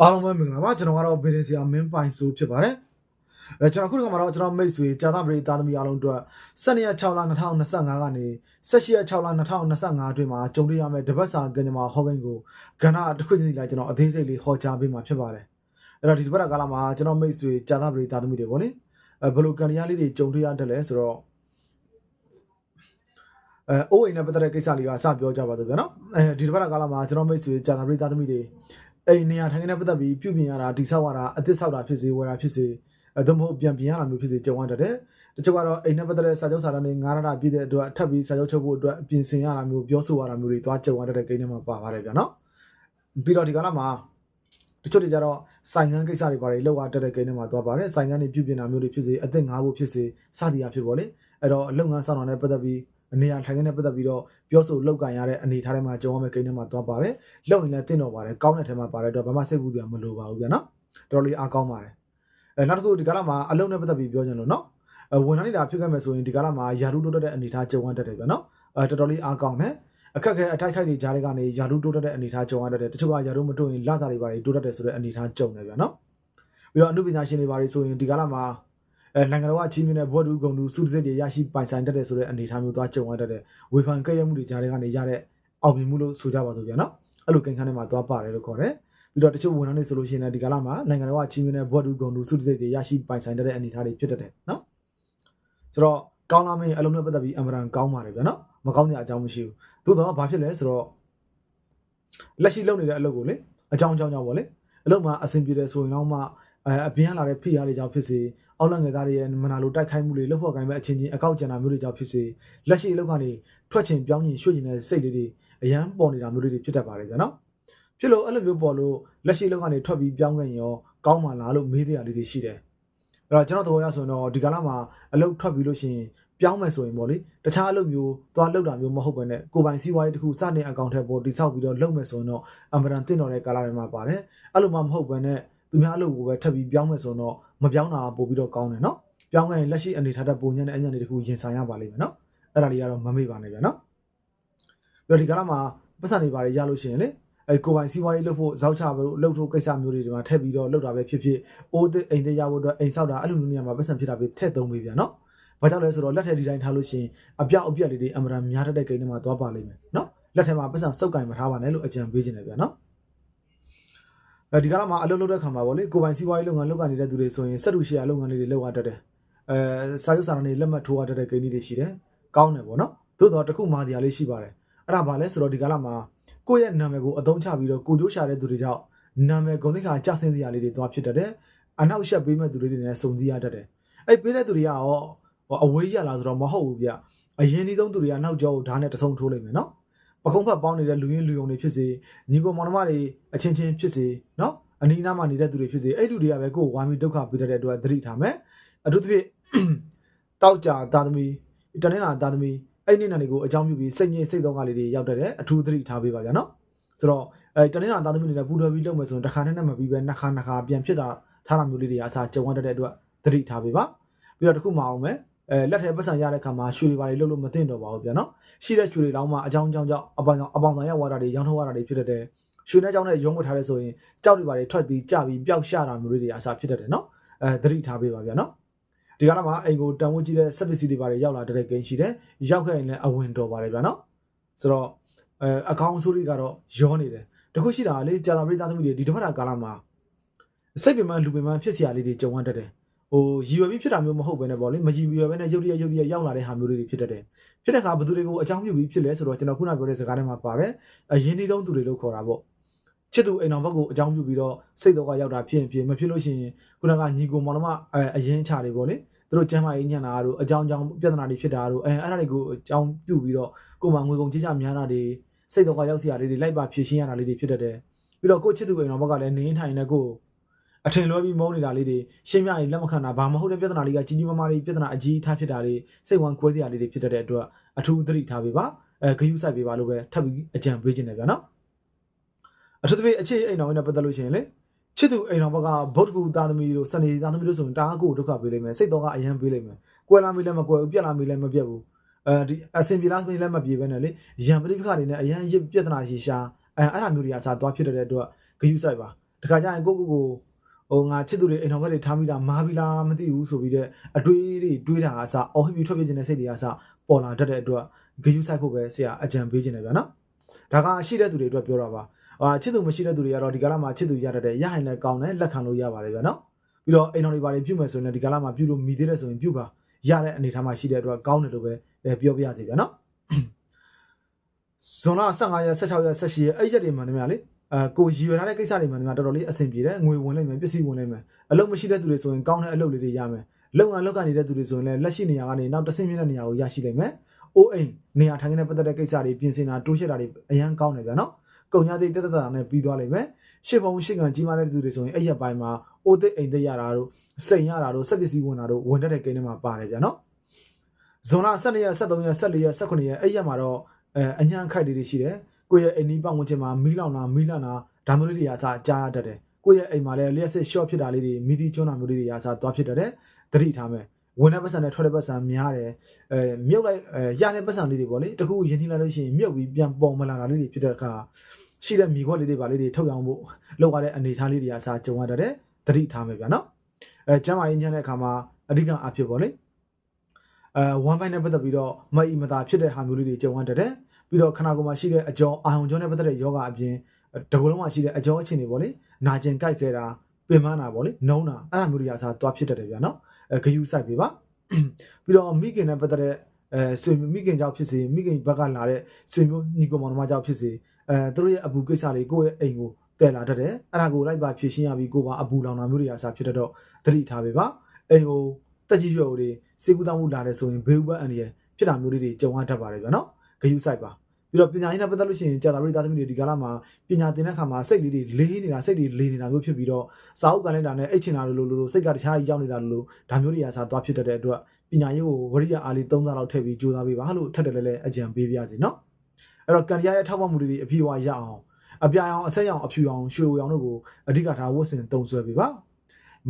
အားလုံးပဲမင်္ဂလာပါကျွန်တော်ကတော့ဗီဒီယိုဆရာမင်းပိုင်ဆိုဖြစ်ပါတယ်အဲကျွန်တော်ခုဒီကမှာတော့ကျွန်တော်မိတ်ဆွေဂျာသပရိသားသမီးအားလုံးအတွက်12ရက်6လ2025ကနေ18ရက်6လ2025အတွင်းမှာကြုံတွေ့ရမယ့်တပတ်စာကညမာဟောကိန်းကိုကဏ္ဍတစ်ခုချင်းစီလိုက်ကျွန်တော်အသေးစိတ်လေးဟောကြားပေးမှာဖြစ်ပါတယ်အဲ့တော့ဒီတပတ်ကာလမှာကျွန်တော်မိတ်ဆွေဂျာသပရိသားသမီးတွေပေါ့လေအဲဘယ်လိုကံရလေးတွေကြုံတွေ့ရတယ်လဲဆိုတော့အဲအိုးအိမ်နဲ့ပတ်သက်တဲ့ကိစ္စလေးကစပြောကြပါတော့ဗျာနော်အဲဒီတပတ်ကာလမှာကျွန်တော်မိတ်ဆွေဂျာသပရိသားသမီးတွေ အဲ့ဒီနေရာထိုင်ခင်းနဲ့ပတ်သက်ပြီးပြုပြင်ရတာတိဆောက်ရတာအသစ်ဆောက်တာဖြစ်စေဝယ်တာဖြစ်စေအဲသို့မဟုတ်ပြန်ပြင်ရတာမျိုးဖြစ်စေကြုံရတတ်တယ်တချို့ကတော့အိမ်နဲ့ပတ်သက်တဲ့စာချုပ်စာတမ်းတွေငားရတာပြည့်တဲ့အတွက်ထပ်ပြီးစာချုပ်ချုပ်ဖို့အတွက်ပြင်ဆင်ရတာမျိုးပြောဆိုရတာမျိုးတွေသွားကြုံရတတ်တဲ့ကိန်းတွေမှာပါပါတယ်ဗျာနော်ပြီးတော့ဒီကလာမှာတချို့တွေကြတော့ဆိုင်ငန်းကိစ္စတွေပါတယ်လောက်ရတတ်တဲ့ကိန်းတွေမှာသွားပါတယ်ဆိုင်ငန်းတွေပြုပြင်တာမျိုးတွေဖြစ်စေအသစ်ငားဖို့ဖြစ်စေစသည်အဖြစ်ပေါ့လေအဲ့တော့အလုပ်ငန်းဆောင်တာနဲ့ပတ်သက်ပြီး အနေရထိုင်ခင်းနဲ့ပတ်သက်ပြီးတော့ပြောဆိုလောက်ကန်ရတဲ့အနေထားတွေမှာကြုံရမယ့်ကိန်းတွေမှာသွားပါတယ်လောက်ရင်လည်းတင့်တော်ပါတယ်ကောင်းတဲ့ထဲမှာပါတယ်တော့ဘာမှစိတ်ပူစရာမလိုပါဘူးဗျာနော်တော်တော်လေးအားကောင်းပါတယ်အဲနောက်တစ်ခုဒီကာလမှာအလုံးနဲ့ပတ်သက်ပြီးပြောချင်လို့နော်အဲဝန်ထမ်းနေတာဖြစ်ခဲ့မယ်ဆိုရင်ဒီကာလမှာယာရုတိုးတက်တဲ့အနေထားကြုံရတတ်တယ်ဗျာနော်အဲတော်တော်လေးအားကောင်းတယ်အခက်ခဲအတိုက်ခိုက်တွေကြားတွေကနေယာရုတိုးတက်တဲ့အနေထားကြုံရတတ်တယ်တချို့ကယာရုမတိုးရင်လစာတွေပါတယ်တိုးတက်တယ်ဆိုတဲ့အနေထားကြုံတယ်ဗျာနော်ပြီးတော့အမှုပညာရှင်တွေပါတယ်ဆိုရင်ဒီကာလမှာ အဲနိုင်ငံတော်ကအချင်းမြင့်တဲ့ဘောဓုဂုံတူစုစည်းတွေရရှိပိုင်ဆိုင်တတ်တယ်ဆိုတဲ့အနေအထားမျိုးသွားကြုံရတတ်တယ်ဝေဖန်ကြက်ရမှုတွေကြားတွေကနေရတဲ့အောင်မြင်မှုလို့ဆိုကြပါစို့ဗျာနော်အဲ့လိုကိန်းခန်းထဲမှာသွားပါတယ်လို့ခေါ်တယ်ပြီးတော့တချို့ဝန်ထမ်းတွေဆိုလို့ရှိရင်လည်းဒီကာလမှာနိုင်ငံတော်ကအချင်းမြင့်တဲ့ဘောဓုဂုံတူစုစည်းတွေရရှိပိုင်ဆိုင်တတ်တဲ့အနေအထားတွေဖြစ်တတ်တယ်နော်ဆိုတော့ကောင်းလာမင်းအလုံးနဲ့ပတ်သက်ပြီးအမရန်ကောင်းပါတယ်ဗျာနော်မကောင်းတဲ့အကြောင်းမရှိဘူးသို့တော့ဘာဖြစ်လဲဆိုတော့လက်ရှိလုပ်နေတဲ့အလုပ်ကိုလေအကြောင်းအကြောင်းကြောင့်ပေါ့လေအလုပ်မှာအဆင်ပြေတယ်ဆိုရင်တော့မှ အဲအပြင်လာတဲ့ဖိအားတွေကြောင့်ဖြစ်စေအောက်လန့်ငယ်သားတွေရဲ့မနာလိုတိုက်ခိုက်မှုတွေလှုပ်ဖော်ကိုင်းမဲ့အချင်းချင်းအကောက်ကျန်တာမျိုးတွေကြောင့်ဖြစ်စေလက်ရှိအလုပ်ကနေထွက်ချင်ပြောင်းချင်ရွှေ့ချင်တဲ့စိတ်လေးတွေအရန်ပေါ်နေတာမျိုးတွေဖြစ်တတ်ပါတယ်ဗျာနော်ဖြစ်လို့အဲ့လိုမျိုးပေါ်လို့လက်ရှိအလုပ်ကနေထွက်ပြီးပြောင်းခဲ့ရင်ရောကောင်းမှလားလို့မေးတဲ့အရာတွေရှိတယ်အဲ့တော့ကျွန်တော်သဘောရဆိုရင်တော့ဒီကာလမှာအလုပ်ထွက်ပြီးလို့ရှိရင်ပြောင်းမယ်ဆိုရင်ပေါ့လေတခြားအလုပ်မျိုးသွားလုပ်တာမျိုးမဟုတ်ဘဲနဲ့ကိုယ်ပိုင်စီးပွားရေးတစ်ခုစတင်အကောင့်ထဲပေါ်တိဆောက်ပြီးတော့လုပ်မယ်ဆိုရင်တော့အမှန်တန်တင့်တော်တဲ့ကာလတွေမှာပါတယ်အဲ့လိုမှမဟုတ်ဘဲနဲ့ သူများအလုပ်ကိုပဲထပ်ပြီးပြောင်းမယ်ဆိုတော့မပြောင်းတာပို့ပြီးတော့ကောင်းတယ်နော်ပြောင်းခဲ့ရင်လက်ရှိအနေထားတဲ့ပုံညံ့တဲ့အညံ့တွေတခုရင်ဆိုင်ရပါလိမ့်မယ်နော်အဲ့ဒါလေးကတော့မမေ့ပါနဲ့ဗျာနော်ပြီးတော့ဒီကာလမှာပတ်စံတွေပါရလို့ရှိရင်လေအဲကိုပိုင်စီးပွားရေးလုပ်ဖို့ဇောက်ချဖို့လှုပ်ထုတ်ကိစ္စမျိုးတွေဒီမှာထည့်ပြီးတော့လုပ်တာပဲဖြစ်ဖြစ်အိုးအိမ်သေးရဖို့အတွက်အိမ်ဆောက်တာအဲ့လိုမျိုးနေရာမှာပတ်စံဖြစ်တာပဲထည့်သုံးပေးဗျာနော်ဘာကြောင့်လဲဆိုတော့လက်ထက်ဒီတိုင်းထားလို့ရှိရင်အပြောက်အပြက်လေးတွေအမှန်တန်များတတ်တဲ့ကိန်းတွေမှာသွားပါလိမ့်မယ်နော်လက်ထက်မှာပတ်စံစုပ်ကင်မထားပါနဲ့လို့အကြံပေးခြင်းတယ်ဗျာနော် အဲဒီကလာမှာအလုပ်လုပ်တဲ့ခါမှာပေါ့လေကိုပိုင်စီးပွားရေးလုပ်ငန်းလုပ်ကနေနေတဲ့သူတွေဆိုရင်စက်တူရှယ်ယာလုပ်ငန်းလေးတွေလုပ်ရတတ်တယ်အဲစာရုပ်စာတမ်းတွေလက်မှတ်ထိုးရတတ်တဲ့ကိန်းတွေရှိတယ်ကောင်းတယ်ပေါ့နော်သို့တော့တခုမာတရားလေးရှိပါတယ်အဲ့ဒါဘာလဲဆိုတော့ဒီကလာမှာကိုယ့်ရဲ့နာမည်ကိုအသုံးချပြီးတော့ကိုကြိုးရှာတဲ့သူတွေကြောင့်နာမည်ဂုဏ်သိက္ခာကျဆင်းစရာလေးတွေသွားဖြစ်တတ်တယ်အနောက်ရှက်ပေးမဲ့သူတွေတွေနဲ့စုံစည်းရတတ်တယ်အဲ့ပေးတဲ့သူတွေကရောအဝေးရလာဆိုတော့မဟုတ်ဘူးဗျအရင်ဒီဆုံးသူတွေကနောက်ကျောကိုဓာတ်နဲ့တဆုံထိုးလိုက်မယ်နော် ပကုံးဖက်ပေါင်းနေတဲ့လူရင်းလူယုံတွေဖြစ်စေညီကိုမောင်နှမတွေအချင်းချင်းဖြစ်စေနော်အနီးနားမှာနေတဲ့သူတွေဖြစ်စေအဲ့လူတွေကပဲကိုယ်ဝိုင်းပြီးဒုက္ခပေးတတ်တဲ့အတွက်သတိထားမယ်အထူးသဖြင့်တောက်ကြသားသမီးတနင်္လာသားသမီးအဲ့ဒီနေ့တွေကိုအကြောင်းပြုပြီးစိတ်ငြိမ်စိတ်သောကလေးတွေရောက်တတ်တယ်အထူးသတိထားပေးပါဗျာနော်ဆိုတော့အဲတနင်္လာသားသမီးတွေလည်းပူတော်ပြီးလုပ်မယ်ဆိုရင်တစ်ခါနဲ့နဲ့မပြီးပဲနှစ်ခါနှစ်ခါပြန်ဖြစ်တာထားတာမျိုးလေးတွေအစားကြုံရတတ်တဲ့အတွက်သတိထားပေးပါပြီးတော့တခုမအောင်မယ် အဲလက်ထဲပတ်စံရတဲ့ခါမှာရွှေတွေပါလေးလှုပ်လို့မသိတော့ပါဘူးဗျာနော်ရှိတဲ့ရွှေတွေတောင်းမှအကြောင်းကြောင်းကြောင့်အပေါင်းအပေါင်းဆိုင်ရဝါတာတွေရောင်းထုတ်ရတာတွေဖြစ်တတ်တယ်ရွှေနဲ့ကြောင်းနဲ့ရုံးဝတ်ထားတဲ့ဆိုရင်ကြောက်တွေပါတွေထွက်ပြီးကြပြီးပျောက်ရှတာမျိုးတွေအစားဖြစ်တတ်တယ်နော်အဲသတိထားပေးပါဗျာနော်ဒီကနေ့မှာအိမ်ကိုတန်ဖိုးကြီးတဲ့စက်ပစ္စည်းတွေပါတွေရောက်လာတဲ့ကိန်းရှိတယ်ရောက်ခဲ့ရင်လည်းအဝင်တော်ပါတယ်ဗျာနော်ဆိုတော့အဲအကောင့်ဆိုးတွေကတော့ရောနေတယ်တခုရှိတာလေကြာလာပရိသတ်သမီးတွေဒီတစ်ဖက်တာကာလမှာစိတ်ပင်ပန်းလူပင်ပန်းဖြစ်စရာလေးတွေကြုံရတတ်တယ် ဟိုရည်ရွယ်ပြီးဖြစ်တာမျိုးမဟုတ်ဘဲနဲ့ပေါ့လေမရည်ရွယ်ဘဲနဲ့ရုပ်တရက်ရုပ်တရက်ရောက်လာတဲ့ဟာမျိုးတွေဖြစ်တတ်တယ်ဖြစ်တဲ့အခါဘယ်သူတွေကိုအကြောင်းပြုပြီးဖြစ်လဲဆိုတော့ကျွန်တော်ခုနပြောတဲ့စကားထဲမှာပါတယ်အရင်ဒီဆုံးသူတွေလို့ခေါ်တာပေါ့ချစ်သူအိမ်တော်ဘက်ကိုအကြောင်းပြုပြီးတော့စိတ်တော့ကရောက်တာဖြစ်ရင်ဖြစ်မဖြစ်လို့ရှိရင်ခုနကညီကိုမောင်နှမအဲအရင်ချတွေပေါ့လေသူတို့ကျမ်းမာရေးညံ့တာတို့အကြောင်းကြောင့်ပြဿနာတွေဖြစ်တာတို့အဲအဲ့ဒါတွေကိုအကြောင်းပြုပြီးတော့ကိုယ်မှငွေကုန်ကြေးချများတာတွေစိတ်တော့ကရောက်စရာလေးတွေလိုက်ပါဖြည့်ရှင်းရတာလေးတွေဖြစ်တတ်တယ်ပြီးတော့ကိုချစ်သူအိမ်တော်ဘက်ကလည်းနေထိုင်နေကို အထင်လွဲပြီးမုန်းနေတာလေးတွေရှင်းပြရင်လက်မခံတာဘာမဟုတ်တဲ့ပြဿနာလေးကကြီးကြီးမားမားလေးပြဿနာအကြီးထားဖြစ်တာတွေစိတ်ဝမ်းကွဲစရာလေးတွေဖြစ်တတ်တဲ့အတွက်အထူးသတိထားပေးပါအဲဂယုစိုက်ပေးပါလို့ပဲထပ်ပြီးအကြံပေးခြင်းတယ်ဗျာနော်အထူးသဖြင့်အခြေအိမ်တော်နဲ့ပတ်သက်လို့ရှိရင်လေချစ်သူအိမ်တော်ဘက်ကဗုဒ္ဓကူသားသမီးတို့စနေသားသမီးတို့ဆိုရင်တအားကိုဒုက္ခပေးလိမ့်မယ်စိတ်တော်ကအယံပေးလိမ့်မယ်ကွဲလာမေးလည်းမကွဲဘူးပြက်လာမေးလည်းမပြက်ဘူးအဲဒီအစင်ပြေလားမေးလည်းမပြေဘဲနဲ့လေရံပရိပခါတွေနဲ့အယံရစ်ပြဿနာရှိရှာအဲအဲ့ဒါမျိုးတွေအစားသွားဖြစ်တဲ့အတွက်ဂယုစိုက်ပါတတခါကျရင်ကိုကိုကို ဟိုငါချစ်သူတွေအိမ်တော်ဘက်တွေထားမိတာမားပြီလားမသိဘူးဆိုပြီးတဲ့အတွေးတွေတွေးတာအစအော်ဟိပြီးထွက်ပြေးခြင်းတဲ့စိတ်တွေအစပေါ်လာတတ်တဲ့အတွက်ဂယုဆိုင်ဖို့ပဲဆရာအကြံပေးခြင်းတယ်ဗျာနော်ဒါကရှိတဲ့သူတွေအတွက်ပြောတာပါအာချစ်သူမရှိတဲ့သူတွေကတော့ဒီကာလမှာချစ်သူရတတ်တဲ့ရဟိုင်လည်းကောင်းတယ်လက်ခံလို့ရပါတယ်ဗျာနော်ပြီးတော့အိမ်တော်တွေဘာတွေပြုမယ်ဆိုရင်လည်းဒီကာလမှာပြုလို့မိသေးတယ်ဆိုရင်ပြုပါရတဲ့အနေအထားမှာရှိတဲ့အတွက်ကောင်းတယ်လို့ပဲပြောပြရသေးဗျာနော်ဇွန်လ15ရက်16ရက်18ရက်အဲ့ရက်တွေမှာတည်းများလေ အဲကိုရည်ရွယ်ထားတဲ့ကိစ္စတွေမှာတည်းများတော်တော်လေးအဆင်ပြေတယ်ငွေဝင်လိမ့်မယ်ပစ္စည်းဝင်လိမ့်မယ်အလုပ်မရှိတဲ့သူတွေဆိုရင်ကောင်းတဲ့အလုပ်လေးတွေရမယ်လုပ်ငန်းလုပ်ကနေနေတဲ့သူတွေဆိုရင်လည်းလက်ရှိနေရာကနေနောက်တစ်ဆင့်မြင့်တဲ့နေရာကိုရရှိလိမ့်မယ်အိုးအိမ်နေရာထိုင်ခင်းနဲ့ပတ်သက်တဲ့ကိစ္စတွေပြင်ဆင်တာတိုးရှက်တာတွေအရန်ကောင်းတယ်ဗျာနော်ကုန်ညာသိတက်တက်တာနဲ့ပြီးသွားလိမ့်မယ်ရှစ်ဘုံရှစ်ကန်ကြီးမားတဲ့သူတွေဆိုရင်အဲ့ရက်ပိုင်းမှာအိုးသိအိမ်သိရတာတို့စိန်ရတာတို့စက်ပစ္စည်းဝင်တာတို့ဝင်တတ်တဲ့ကိန်းတွေမှာပါတယ်ဗျာနော်ဇွန်လ12ရက်13ရက်14ရက်18ရက်အဲ့ရက်မှာတော့အဲအညာခိုက်တွေရှိတယ် ကိုယ့်ရဲ့အိမ်နီးပတ်ဝန်းကျင်မှာမီးလောင်တာမီးလန့်တာဒါမျိုးလေးတွေအစားကြားရတတ်တယ်ကိုယ့်ရဲ့အိမ်မှာလည်းလျှက်စစ် short ဖြစ်တာလေးတွေမီဒီကျွန်းတာမျိုးလေးတွေအစားသွားဖြစ်တတ်တယ်တတိထားမယ်ဝင်တဲ့ပတ်စံနဲ့ထွက်တဲ့ပတ်စံများတယ်အဲမြုပ်လိုက်အဲရတဲ့ပတ်စံလေးတွေပေါ့လေတခုရင်းနှီးလိုက်လို့ရှိရင်မြုပ်ပြီးပြန်ပေါ်မလာတာလေးတွေဖြစ်တဲ့အခါရှိတဲ့မိခွက်လေးတွေပါလေးတွေထုတ်ရောင်းဖို့လောက်ရတဲ့အနေအထားလေးတွေအစားကြုံရတတ်တယ်တတိထားမယ်ဗျာနော်အဲကျမ်းမာရေးညံ့တဲ့အခါမှာအဓိကအဖြစ်ပေါ့လေအဲဝမ်ပိုင်းနဲ့ပတ်သက်ပြီးတော့မအီမသာဖြစ်တဲ့ဟာမျိုးလေးတွေကြုံရတတ်တယ် ပြီးတော့ခနာကိုယ်မှာရှိတဲ့အကြောအာယုံကြောနဲ့ပတ်သက်တဲ့ယောဂအပြင်တကူလုံးမှာရှိတဲ့အကြောအခြေအနေပေါ့လေနာကျင်ကြိုက်ခဲတာပင်ပန်းတာပေါ့လေနှုံးတာအဲ့ဒါမျိုးတွေအစားသွားဖြစ်တတ်တယ်ဗျာနော်အဲဂယူးဆိုင်ပေးပါပြီးတော့မိခင်နဲ့ပတ်သက်တဲ့အဲဆွေမျိုးမိခင်ကြောင့်ဖြစ်စေမိခင်ဘက်ကလာတဲ့ဆွေမျိုးညီကောင်မောင်နှမကြောင့်ဖြစ်စေအဲသူတို့ရဲ့အပူကိစ္စတွေကိုယ့်ရဲ့အိမ်ကိုတဲလာတတ်တယ်အဲ့ဒါကိုလိုက်ပါဖြည့်ရှင်းရပြီးကိုယ်ပါအပူလောင်တာမျိုးတွေအစားဖြစ်တတ်တော့သတိထားပေးပါအိမ်ကိုတက်ကြီးရွယ်တွေစေကူတောင်းမှုလာတယ်ဆိုရင်ဘေးဥပတ်အန္တရာယ်ဖြစ်တာမျိုးလေးတွေကြုံရတတ်ပါတယ်ဗျာနော် ဂယူးဆိုင်ပါပြီးတော့ပညာရေးနဲ့ပတ်သက်လို့ရှိရင်ကြာတာပရိသတ်သမီးတွေဒီကာလမှာပညာသင်တဲ့အခါမှာစိတ်လေးတွေလေးနေတာစိတ်တွေလေးနေတာမျိုးဖြစ်ပြီးတော့စာအုပ်ကန်လိုက်တာနဲ့အိတ်ချင်တာလိုလိုလိုစိတ်ကတခြားကြီးရောက်နေတာလိုလိုဒါမျိုးတွေအစားသွားဖြစ်တတ်တဲ့အတွက်ပညာရေးကိုဝရိယအားလေး၃စားလောက်ထည့်ပြီးကြိုးစားပေးပါလို့ထပ်တယ်လဲလဲအကြံပေးပြစီနော်အဲ့တော့ကန်ရရဲ့ထောက်ပံ့မှုတွေအပြည့်အဝရအောင်အပြာရောင်အဆက်ရောင်အဖြူရောင်ရွှေရောင်တို့ကိုအဓိကထားဝတ်ဆင်တုံဆွဲပေးပါ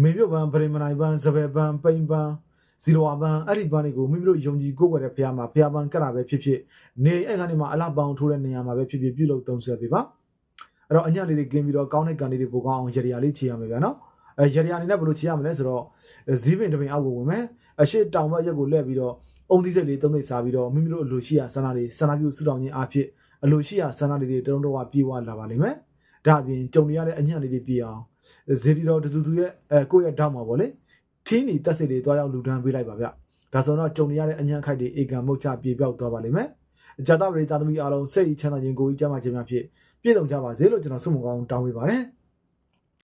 မေမြုပ်ပန်းပရိမနိုင်ပန်းစပယ်ပန်းပိန်ပန်း ဇီရိုဝါပန်းအဲ့ဒီပန်းတွေကိုမိမိတို့ယုံကြည်ကိုးကွယ်တဲ့ဘုရားမှာဘုရားပန်းကတ်တာပဲဖြစ်ဖြစ်နေအဲ့ကနေမှာအလှပောင်ထိုးတဲ့နေရာမှာပဲဖြစ်ဖြစ်ပြုလုပ်သုံးဆွဲပေးပါအဲ့တော့အညလေးတွေကင်းပြီးတော့ကောင်းတဲ့ကန်လေးတွေပိုကောင်းအောင်ရရလေးချေရမယ်ဗျာနော်အဲရရအနေနဲ့ဘယ်လိုချေရမလဲဆိုတော့ဇီးပင်တပင်အောက်ကိုဝင်မယ်အရှိတောင်ဘက်ရက်ကိုလှည့်ပြီးတော့အုံသီးစိတ်လေးသုံးသိစားပြီးတော့မိမိတို့အလိုရှိရာဆန္ဒလေးဆန္ဒပြုစုတောင်းခြင်းအဖြစ်အလိုရှိရာဆန္ဒလေးတွေတရုံတော့ပြေးဝလာပါလိမ့်မယ်ဒါအပြင်ကြုံရတဲ့အညံ့လေးတွေပြေးအောင်ဇေဒီတော်တစုစုရဲ့အဲကိုယ့်ရဲ့တောက်မှာပေါ့လေ ထင်းနီတက်စိတ်တွေတွားရောက်လူဒန်းပေးလိုက်ပါဗျဒါဆိုတော့ကြုံရတဲ့အညံ့ခိုက်တွေအေကံမုတ်ချပြေပြောက်သွားပါလိမ့်မယ်အကြတာပရိသသမီးအားလုံးစိတ်ချမ်းသာခြင်းကိုယ်ကြီးကျမ်းမာခြင်းများဖြင့်ပြည့်စုံကြပါစေလို့ကျွန်တော်ဆုမကောင်းတောင်းပေးပါတယ်